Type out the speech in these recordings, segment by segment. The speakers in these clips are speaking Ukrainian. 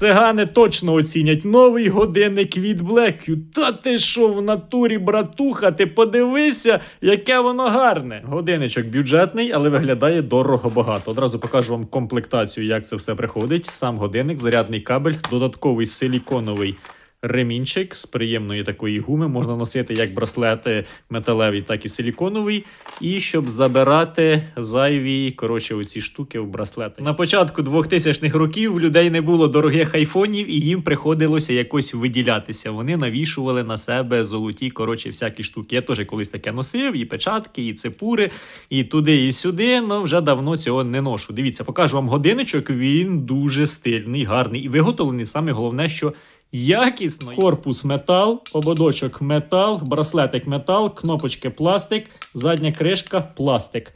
Цигани точно оцінять новий годинник від Блекю. Та ти що в натурі, братуха, ти подивися, яке воно гарне. Годинничок бюджетний, але виглядає дорого багато. Одразу покажу вам комплектацію, як це все приходить. Сам годинник, зарядний кабель, додатковий силіконовий. Ремінчик з приємної такої гуми можна носити як браслети металеві, так і силіконовий. І щоб забирати зайві коротше, оці штуки в браслети. На початку 2000-х років в людей не було дорогих айфонів, і їм приходилося якось виділятися. Вони навішували на себе золоті, коротше, всякі штуки. Я теж колись таке носив, і печатки, і цепури, і туди, і сюди. але вже давно цього не ношу. Дивіться, покажу вам годиночок. Він дуже стильний, гарний і виготовлений. Саме головне, що Якісно. Корпус метал, ободочок метал, браслетик метал, кнопочки пластик, задня кришка пластик.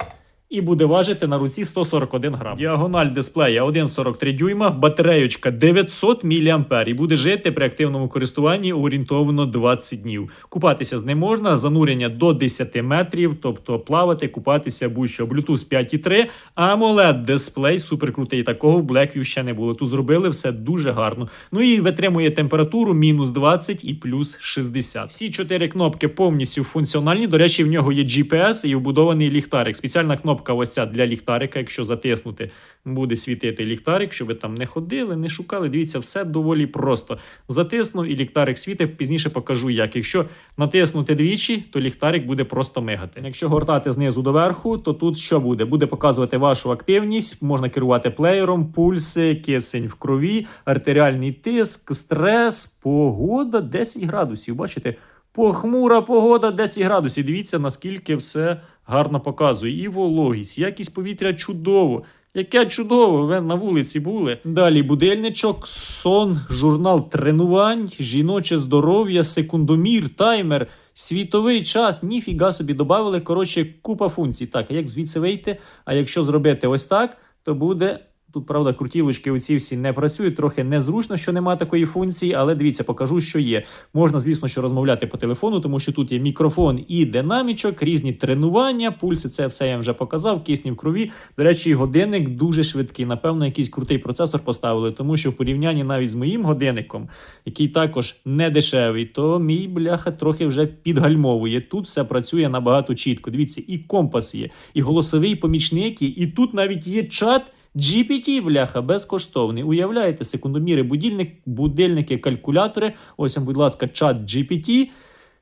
І буде важити на руці 141 грам. Діагональ дисплея 1,43 дюйма, батареючка 900 мА і буде жити при активному користуванні орієнтовно 20 днів. Купатися з ним можна, занурення до 10 метрів, тобто плавати, купатися будь-що. Bluetooth 5.3, AMOLED дисплей, суперкрутий. Такого в Blackview ще не було. Тут зробили все дуже гарно. Ну і витримує температуру мінус 20 і плюс 60. Всі чотири кнопки повністю функціональні. До речі, в нього є GPS і вбудований ліхтарик. Спеціальна кнопка ось ця для ліхтарика. Якщо затиснути, буде світити ліхтарик, щоб ви там не ходили, не шукали. Дивіться, все доволі просто. Затиснув і ліхтарик світить. Пізніше покажу, як. Якщо натиснути двічі, то ліхтарик буде просто мигати. Якщо гортати знизу до верху, то тут що буде? Буде показувати вашу активність, можна керувати плеєром, пульси, кисень в крові, артеріальний тиск, стрес, погода 10 градусів. Бачите? Похмура погода 10 градусів. Дивіться, наскільки все гарно показує. І вологість, якість повітря чудово. Яке чудово, ви на вулиці були. Далі будильничок, сон, журнал тренувань, жіноче здоров'я, секундомір, таймер, світовий час. Ніфіга собі додали. Коротше, купа функцій. Так, як звідси вийти? А якщо зробити ось так, то буде. Тут, правда, крутілочки оці всі не працюють, трохи незручно, що немає такої функції, але дивіться, покажу, що є. Можна, звісно, що розмовляти по телефону, тому що тут є мікрофон і динамічок, різні тренування, пульси, це все я вже показав, кисні в крові. До речі, годинник дуже швидкий. Напевно, якийсь крутий процесор поставили, тому що в порівнянні навіть з моїм годинником, який також не дешевий, то мій бляха трохи вже підгальмовує. Тут все працює набагато чітко. Дивіться, і компас є, і голосовий помічник і тут навіть є чат. GPT, бляха, безкоштовний. Уявляєте, секундоміри, будильник, будильники, калькулятори. Ось вам, будь ласка, чат GPT.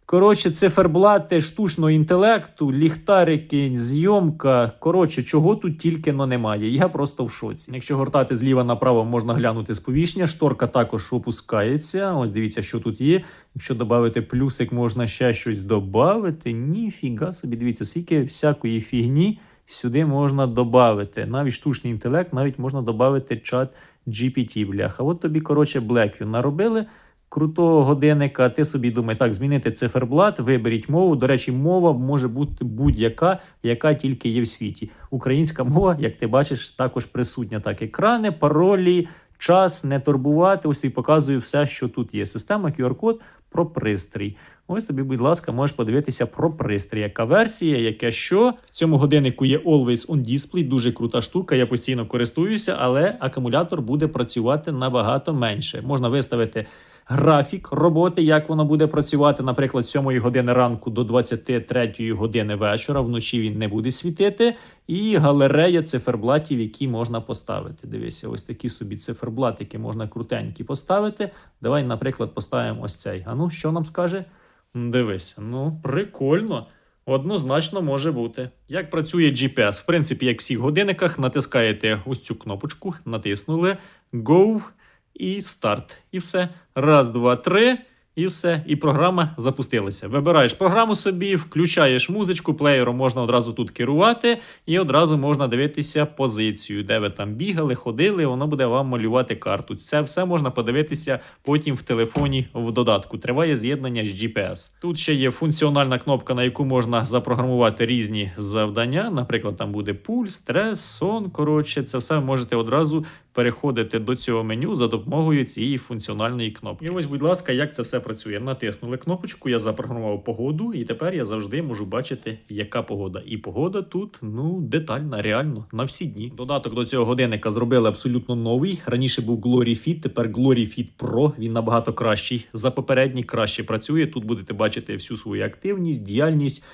Коротше, циферблати штучного інтелекту, ліхтарики, зйомка. Коротше, чого тут тільки но немає. Я просто в шоці. Якщо гортати зліва направо, можна глянути сповіщення. Шторка також опускається. Ось дивіться, що тут є. Якщо додати плюсик, можна ще щось додати. Ніфіга собі, дивіться, скільки всякої фігні сюди можна додати. Навіть штучний інтелект, навіть можна додати чат GPT, бляха. От тобі, коротше, Blackview наробили. Крутого годинника, ти собі думай, так, змінити циферблат, виберіть мову. До речі, мова може бути будь-яка, яка тільки є в світі. Українська мова, як ти бачиш, також присутня. Так, екрани, паролі, час, не турбувати. Ось і показую все, що тут є. Система QR-код про пристрій. Ось тобі, будь ласка, можеш подивитися про пристрій. Яка версія, яке що. В цьому годиннику є Always on Display, дуже крута штука. Я постійно користуюся, але акумулятор буде працювати набагато менше. Можна виставити графік роботи, як воно буде працювати, наприклад, з 7 години ранку до 23 години вечора. Вночі він не буде світити. І галерея циферблатів, які можна поставити. Дивися, ось такі собі циферблатики можна крутенькі поставити. Давай, наприклад, поставимо ось цей. А ну, що нам скаже? Дивись, ну прикольно. Однозначно може бути. Як працює GPS? В принципі, як в всіх годинниках, натискаєте ось цю кнопочку, натиснули Go і старт. І все. Раз, два, три. І все, і програма запустилася. Вибираєш програму собі, включаєш музичку, плеєром можна одразу тут керувати, і одразу можна дивитися позицію, де ви там бігали, ходили, воно буде вам малювати карту. Це все можна подивитися потім в телефоні в додатку. Триває з'єднання з GPS. Тут ще є функціональна кнопка, на яку можна запрограмувати різні завдання. Наприклад, там буде пульс, стрес, сон. Коротше, це все ви можете одразу переходити до цього меню за допомогою цієї функціональної кнопки. І ось, будь ласка, як це все працює. Натиснули кнопочку, я запрограмував погоду, і тепер я завжди можу бачити, яка погода. І погода тут ну детальна, реально на всі дні. Додаток до цього годинника зробили абсолютно новий. Раніше був Glory Fit, тепер Glory Fit Pro. Він набагато кращий за попередній, краще працює. Тут будете бачити всю свою активність, діяльність.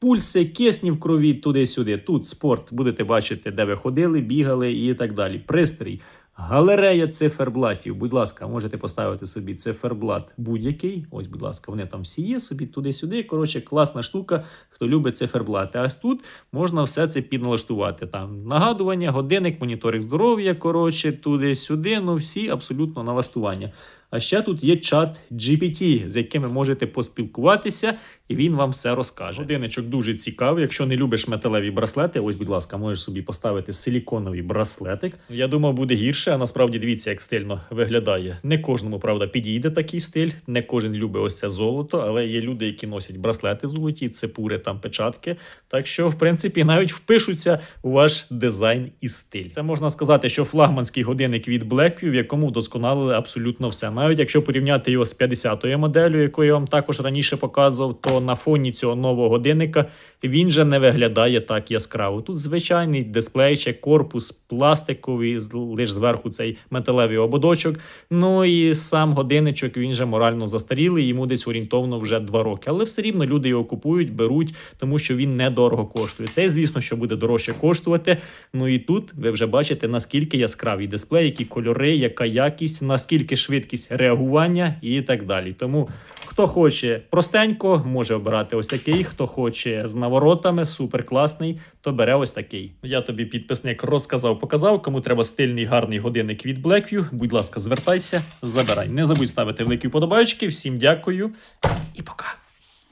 Пульси, кисні в крові туди-сюди. Тут спорт будете бачити, де ви ходили, бігали і так далі. Пристрій. Галерея циферблатів. Будь ласка, можете поставити собі циферблат будь-який. Ось, будь ласка, вони там всі є собі туди-сюди. Коротше, класна штука, хто любить циферблати. А тут можна все це підналаштувати. Там нагадування, годинник, моніторинг здоров'я. Коротше, туди-сюди. Ну всі абсолютно налаштування. А ще тут є чат GPT, з яким ви можете поспілкуватися, і він вам все розкаже. Годинничок дуже цікавий. Якщо не любиш металеві браслети, ось, будь ласка, можеш собі поставити силіконовий браслетик. Я думав, буде гірше, а насправді дивіться, як стильно виглядає. Не кожному, правда, підійде такий стиль. Не кожен любить ось це золото, але є люди, які носять браслети золоті, цепури, там печатки. Так що, в принципі, навіть впишуться у ваш дизайн і стиль. Це можна сказати, що флагманський годинник від Blackview, в якому вдосконалили абсолютно все. Навіть якщо порівняти його з 50-ю моделлю, яку я вам також раніше показував, то на фоні цього нового годинника він же не виглядає так яскраво. Тут звичайний дисплейчик, корпус пластиковий, лише зверху цей металевий ободочок. Ну і сам годинничок він же морально застарілий, йому десь орієнтовно вже два роки. Але все рівно люди його купують, беруть, тому що він недорого коштує. Цей, звісно, що буде дорожче коштувати. Ну і тут ви вже бачите, наскільки яскравий дисплей, які кольори, яка якість, наскільки швидкість реагування і так далі. Тому хто хоче простенько, може обирати ось такий. Хто хоче з наворотами, супер класний, то бере ось такий. Я тобі підписник розказав, показав. Кому треба стильний гарний годинник від Blackview, будь ласка, звертайся, забирай. Не забудь ставити великі вподобайки. Всім дякую і пока.